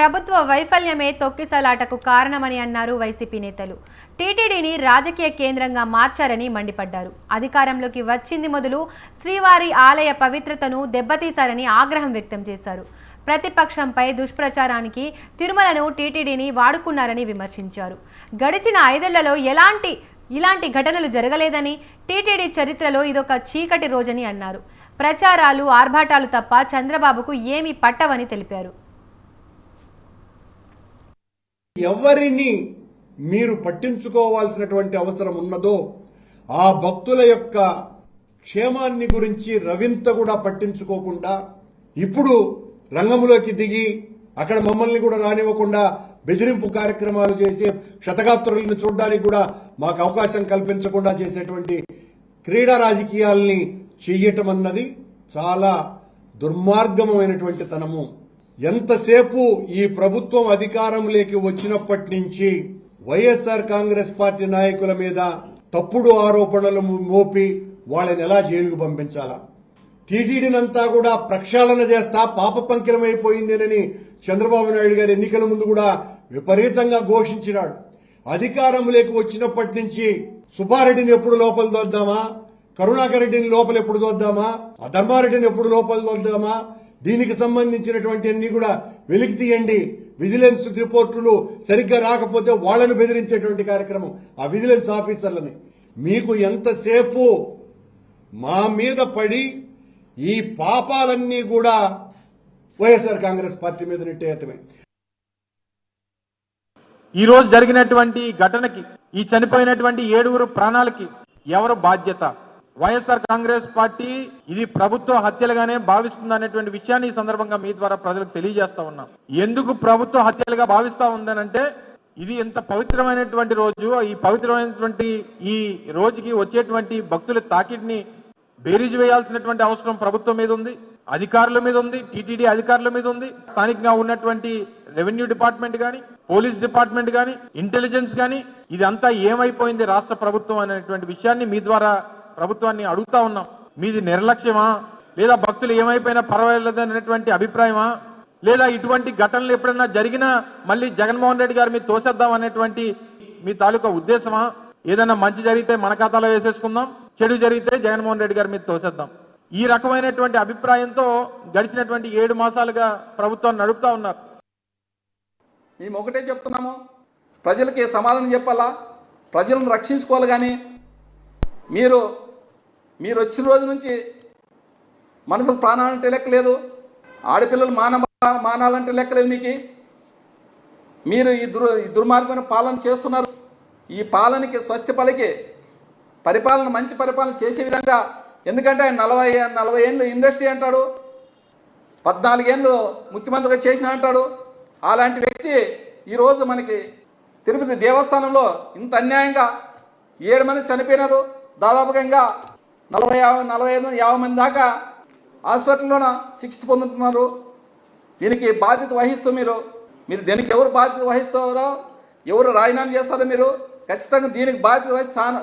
ప్రభుత్వ వైఫల్యమే తొక్కిసలాటకు కారణమని అన్నారు వైసీపీ నేతలు. టీటీడీని రాజకీయ కేంద్రంగా మార్చారని మండిపడ్డారు. అధికారంలోకి వచ్చింది మొదలు శ్రీవారి ఆలయ పవిత్రతను దెబ్బతీశారని ఆగ్రహం వ్యక్తం చేశారు. ప్రతిపక్షంపై దుష్ప్రచారానికి తిరుమలను టీటీడీని వాడుకున్నారని విమర్శించారు. గడిచిన ఐదేళ్ళలో ఎలాంటి ఇలాంటి ఘటనలు జరగలేదని టీటీడీ చరిత్రలో ఇదొక చీకటి రోజని అన్నారు. ప్రచారాలు ఆర్భాటాలు తప్ప చంద్రబాబుకు ఏమీ పట్టవని తెలిపారు. ఎవరిని మీరు పట్టించుకోవాల్సినటువంటి అవసరం ఉన్నదో ఆ భక్తుల యొక్క క్షేమాన్ని గురించి రవింత కూడా పట్టించుకోకుండా ఇప్పుడు రంగంలోకి దిగి అక్కడ మమ్మల్ని కూడా రానివ్వకుండా బెదిరింపు కార్యక్రమాలు చేసే క్షతగాత్రులను చూడడానికి కూడా మాకు అవకాశం కల్పించకుండా చేసేటువంటి క్రీడా రాజకీయాల్ని చెయ్యటం అన్నది చాలా దుర్మార్గమైనటువంటి తనము. ఎంతసేపు ఈ ప్రభుత్వం అధికారంలోకి వచ్చినప్పటి నుంచి వైఎస్ఆర్ కాంగ్రెస్ పార్టీ నాయకుల మీద తప్పుడు ఆరోపణలు మోపి వాళ్ళని ఎలా జైలుకు పంపించాలా? టీటీడీనంతా కూడా ప్రక్షాళన చేస్తా పాప పంకిలమైపోయిందేనని చంద్రబాబు నాయుడు గారు ఎన్నికల ముందు కూడా విపరీతంగా ఘోషించినాడు. అధికారంలోకి వచ్చినప్పటి నుంచి సుబ్బారెడ్డిని ఎప్పుడు లోపల దొద్దామా? కరుణాకర్ రెడ్డిని లోపల ఎప్పుడు దొద్దామా? ధర్మారెడ్డిని ఎప్పుడు లోపల దొద్దామా? దీనికి సంబంధించినటువంటి అన్ని కూడా వెలికి తీయండి. విజిలెన్స్ రిపోర్టులు సరిగ్గా రాకపోతే వాళ్ళను బెదిరించేటువంటి కార్యక్రమం. ఆ విజిలెన్స్ ఆఫీసర్లని. మీకు ఎంతసేపు మా మీద పడి ఈ పాపాలన్నీ కూడా వైఎస్ఆర్ కాంగ్రెస్ పార్టీ మీద నెట్టేయటమే. ఈ రోజు జరిగినటువంటి ఘటనకి ఈ చనిపోయినటువంటి ఏడుగురు ప్రాణాలకి ఎవరు బాధ్యత? వైఎస్ఆర్ కాంగ్రెస్ పార్టీ ఇది ప్రభుత్వ హత్యలుగానే భావిస్తుంది అనేటువంటి విషయాన్ని ఈ సందర్భంగా మీ ద్వారా ప్రజలకు తెలియజేస్తా ఉన్నాం. ఎందుకు ప్రభుత్వ హత్యలుగా భావిస్తా ఉందనంటే ఇది ఎంత పవిత్రమైనటువంటి రోజు ఈ పవిత్రమైనటువంటి ఈ రోజుకి వచ్చేటువంటి భక్తుల తాకిడిని బేరీజు వేయాల్సినటువంటి అవసరం ప్రభుత్వం మీద ఉంది అధికారుల మీద ఉంది టీటీడీ అధికారుల మీద ఉంది. స్థానికంగా ఉన్నటువంటి రెవెన్యూ డిపార్ట్మెంట్ కానీ పోలీస్ డిపార్ట్మెంట్ కానీ ఇంటెలిజెన్స్ కానీ ఇదంతా ఏమైపోయింది రాష్ట్ర ప్రభుత్వం అనేటువంటి విషయాన్ని మీ ద్వారా ప్రభుత్వాన్ని అడుగుతా ఉన్నాం. మీది నిర్లక్ష్యమా? లేదా భక్తులు ఏమైపోయినా పర్వాలేదు అనేటువంటి అభిప్రాయమా? లేదా ఇటువంటి ఘటనలు ఎప్పుడైనా జరిగినా మళ్ళీ జగన్మోహన్ రెడ్డి గారు మీరు తోసేద్దాం అనేటువంటి మీ తాలూకా ఉద్దేశమా? ఏదైనా మంచి జరిగితే మన ఖాతాలో వేసేసుకుందాం. చెడు జరిగితే జగన్మోహన్ రెడ్డి గారు మీద తోసేద్దాం. ఈ రకమైనటువంటి అభిప్రాయంతో గడిచినటువంటి ఏడు మాసాలుగా ప్రభుత్వాన్ని నడుపుతా ఉన్నారు. మేము ఒకటే చెప్తున్నాము. ప్రజలకి సమాధానం చెప్పాలా? ప్రజలను రక్షించుకోవాలి కానీ మీరు మీరు వచ్చిన రోజు నుంచి మనసులు ప్రాణాలంటే లెక్కలేదు ఆడపిల్లలు మాన మానాలంటే లెక్కలేదు మీకు. మీరు ఈ దుర్ దుర్మార్గమైన పాలన చేస్తున్నారు. ఈ పాలనకి స్వస్తి పలికి పరిపాలన మంచి పరిపాలన చేసే విధంగా ఎందుకంటే ఆయన నలభై నలభై ఏళ్ళు ఇండస్ట్రీ అంటాడు. పద్నాలుగేళ్ళు ముఖ్యమంత్రిగా చేసిన అంటాడు. అలాంటి వ్యక్తి ఈరోజు మనకి తిరుపతి దేవస్థానంలో ఇంత అన్యాయంగా ఏడు మంది చనిపోయినారు. దాదాపుగా ఇంకా నలభై యాభై నలభై ఐదు యాభై మంది దాకా హాస్పిటల్లోన చికిత్స పొందుతున్నారు. దీనికి బాధ్యత వహిస్తూ మీరు మీరు దీనికి ఎవరు బాధ్యత వహిస్తారో ఎవరు రాజీనామా చేస్తారో మీరు ఖచ్చితంగా దీనికి బాధ్యత వహించి చాలా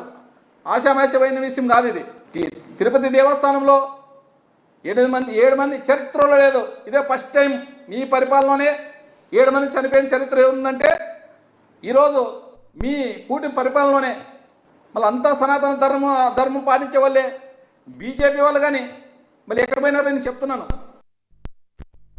ఆశామాషమైన విషయం కాదు ఇది. తిరుపతి దేవస్థానంలో ఏడు మంది ఏడు మంది చరిత్రలో లేదు. ఇదే ఫస్ట్ టైం మీ పరిపాలనలోనే ఏడు మంది చనిపోయిన చరిత్ర ఏముందంటే ఈరోజు మీ కూటమి పరిపాలనలోనే మళ్ళీ అంతా సనాతన ధర్మం ధర్మం పాటించే వాళ్ళే. బీజేపీ వాళ్ళు కానీ మళ్ళీ ఎక్కడ పోయినారో నేను చెప్తున్నాను.